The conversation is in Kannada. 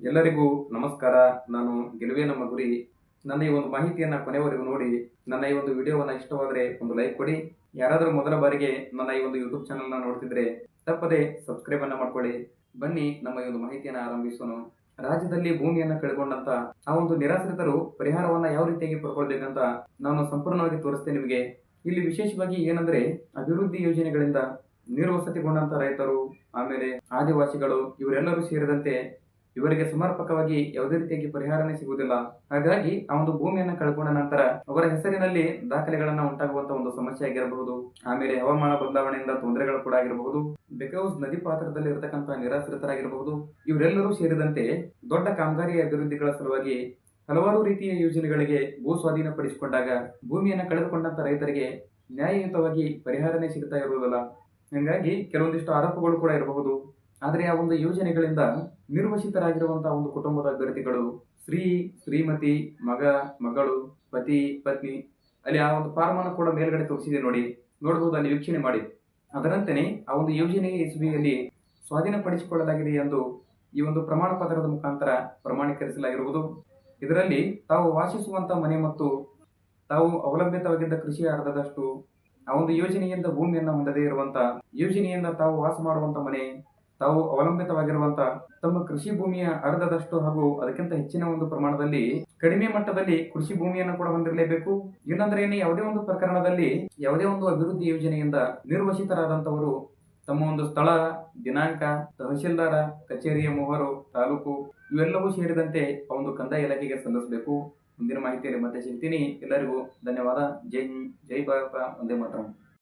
ಎಲ್ಲರಿಗೂ ನಮಸ್ಕಾರ. ನಾನು ಗೆಲುವೆ ನಮ್ಮ ಗುರಿ ನನ್ನ ಈ ಒಂದು ಮಾಹಿತಿಯನ್ನು ಕೊನೆವರೆಗೂ ನೋಡಿ. ನನ್ನ ಈ ಒಂದು ವಿಡಿಯೋವನ್ನು ಇಷ್ಟವಾದರೆ ಒಂದು ಲೈಕ್ ಕೊಡಿ. ಯಾರಾದರೂ ಮೊದಲ ಬಾರಿಗೆ ನನ್ನ ಈ ಒಂದು ಯೂಟ್ಯೂಬ್ ಚಾನಲ್ನ ನೋಡ್ತಿದ್ರೆ ತಪ್ಪದೆ ಸಬ್ಸ್ಕ್ರೈಬ್ ಅನ್ನ ಮಾಡ್ಕೊಳ್ಳಿ. ಬನ್ನಿ ನಮ್ಮ ಈ ಒಂದು ಮಾಹಿತಿಯನ್ನು ಆರಂಭಿಸೋಣ. ರಾಜ್ಯದಲ್ಲಿ ಭೂಮಿಯನ್ನು ಕಳೆದುಕೊಂಡಂತ ಆ ಒಂದು ನಿರಾಶ್ರಿತರು ಪರಿಹಾರವನ್ನ ಯಾವ ರೀತಿಯಾಗಿ ಪಡ್ಕೊಳ್ಬೇಕಂತ ನಾನು ಸಂಪೂರ್ಣವಾಗಿ ತೋರಿಸ್ತೇನೆ ನಿಮಗೆ. ಇಲ್ಲಿ ವಿಶೇಷವಾಗಿ ಏನಂದ್ರೆ ಅಭಿವೃದ್ಧಿ ಯೋಜನೆಗಳಿಂದ ನಿರ್ವಸತಿಗೊಂಡಂತ ರೈತರು, ಆಮೇಲೆ ಆದಿವಾಸಿಗಳು, ಇವರೆಲ್ಲರೂ ಸೇರಿದಂತೆ ಇವರಿಗೆ ಸಮರ್ಪಕವಾಗಿ ಯಾವುದೇ ರೀತಿಯಾಗಿ ಪರಿಹಾರನೇ ಸಿಗುವುದಿಲ್ಲ. ಹಾಗಾಗಿ ಆ ಒಂದು ಭೂಮಿಯನ್ನು ಕಳ್ಕೊಂಡ ನಂತರ ಅವರ ಹೆಸರಿನಲ್ಲಿ ದಾಖಲೆಗಳನ್ನ ಉಂಟಾಗುವಂತ ಒಂದು ಸಮಸ್ಯೆ ಆಗಿರಬಹುದು. ಆಮೇಲೆ ಹವಾಮಾನ ಬದಲಾವಣೆಯಿಂದ ತೊಂದರೆಗಳು ಕೂಡ ಆಗಿರಬಹುದು. ಬೆಕೌಸ್ ನದಿ ಪಾತ್ರದಲ್ಲಿ ಇರತಕ್ಕಂತಹ ನಿರಾಶ್ರಿತರಾಗಿರಬಹುದು. ಇವರೆಲ್ಲರೂ ಸೇರಿದಂತೆ ದೊಡ್ಡ ಕಾಮಗಾರಿ ಅಭಿವೃದ್ಧಿಗಳ ಸಲುವಾಗಿ ಹಲವಾರು ರೀತಿಯ ಯೋಜನೆಗಳಿಗೆ ಭೂ ಸ್ವಾಧೀನಪಡಿಸಿಕೊಂಡಾಗ ಭೂಮಿಯನ್ನು ಕಳೆದುಕೊಂಡಂತ ರೈತರಿಗೆ ನ್ಯಾಯಯುತವಾಗಿ ಪರಿಹಾರನೇ ಸಿಗ್ತಾ ಇರುವುದಿಲ್ಲ. ಹೀಗಾಗಿ ಕೆಲವೊಂದಿಷ್ಟು ಆರೋಪಗಳು ಕೂಡ ಇರಬಹುದು. ಆದರೆ ಆ ಒಂದು ಯೋಜನೆಗಳಿಂದ ನಿರ್ವಸಿತರಾಗಿರುವಂತಹ ಒಂದು ಕುಟುಂಬದ ಅಭ್ಯರ್ಥಿಗಳು, ಸ್ತ್ರೀ, ಶ್ರೀಮತಿ, ಮಗ, ಮಗಳು, ಪತಿ, ಪತ್ನಿ, ಅಲ್ಲಿ ಆ ಒಂದು ಫಾರ್ಮ್ ಅನ್ನು ಕೂಡ ಮೇಲ್ಗಡೆ ತೋರಿಸಿದೆ ನೋಡಿ. ನೋಡಬಹುದು ಅಲ್ಲಿ ವೀಕ್ಷಣೆ ಮಾಡಿ. ಅದರಂತೆಯೇ ಆ ಒಂದು ಯೋಜನೆ ಎಸ್ಬಿಯಲ್ಲಿ ಸ್ವಾಧೀನಪಡಿಸಿಕೊಳ್ಳಲಾಗಿದೆ ಎಂದು ಈ ಒಂದು ಪ್ರಮಾಣ ಪತ್ರದ ಮುಖಾಂತರ ಪ್ರಮಾಣೀಕರಿಸಲಾಗಿರುವುದು. ಇದರಲ್ಲಿ ತಾವು ವಾಸಿಸುವಂತಹ ಮನೆ ಮತ್ತು ತಾವು ಅವಲಂಬಿತವಾಗಿದ್ದ ಕೃಷಿ ಅರ್ಧದಷ್ಟು ಆ ಒಂದು ಯೋಜನೆಯಿಂದ ಭೂಮಿಯನ್ನು ಹೊಂದದೇ ಇರುವಂತಹ ಯೋಜನೆಯಿಂದ ತಾವು ವಾಸ ಮಾಡುವಂತಹ ಮನೆ ತಾವು ಅವಲಂಬಿತವಾಗಿರುವಂತ ತಮ್ಮ ಕೃಷಿ ಭೂಮಿಯ ಅರ್ಧದಷ್ಟು ಹಾಗೂ ಅದಕ್ಕಿಂತ ಹೆಚ್ಚಿನ ಒಂದು ಪ್ರಮಾಣದಲ್ಲಿ ಕಡಿಮೆ ಮಟ್ಟದಲ್ಲಿ ಕೃಷಿ ಭೂಮಿಯನ್ನು ಕೂಡ ಹೊಂದಿರಲೇಬೇಕು. ಇಲ್ಲಂದ್ರೆ ಯಾವುದೇ ಒಂದು ಪ್ರಕರಣದಲ್ಲಿ ಯಾವುದೇ ಒಂದು ಅಭಿವೃದ್ಧಿ ಯೋಜನೆಯಿಂದ ನಿರ್ವಸಿತರಾದಂತವರು ತಮ್ಮ ಒಂದು ಸ್ಥಳ, ದಿನಾಂಕ, ತಹಶೀಲ್ದಾರ, ಕಚೇರಿಯ ಮೊಹರು, ತಾಲೂಕು ಇವೆಲ್ಲವೂ ಸೇರಿದಂತೆ ಆ ಒಂದು ಕಂದಾಯ ಇಲಾಖೆಗೆ ಸಲ್ಲಿಸಬೇಕು. ಮುಂದಿನ ಮಾಹಿತಿಯಲ್ಲಿ ಮತ್ತೆ ಸಿಗ್ತೀನಿ. ಎಲ್ಲರಿಗೂ ಧನ್ಯವಾದ. ಜೈ ಜೈ ಭಾರತ ಒಂದೇ ಮಾತರಂ.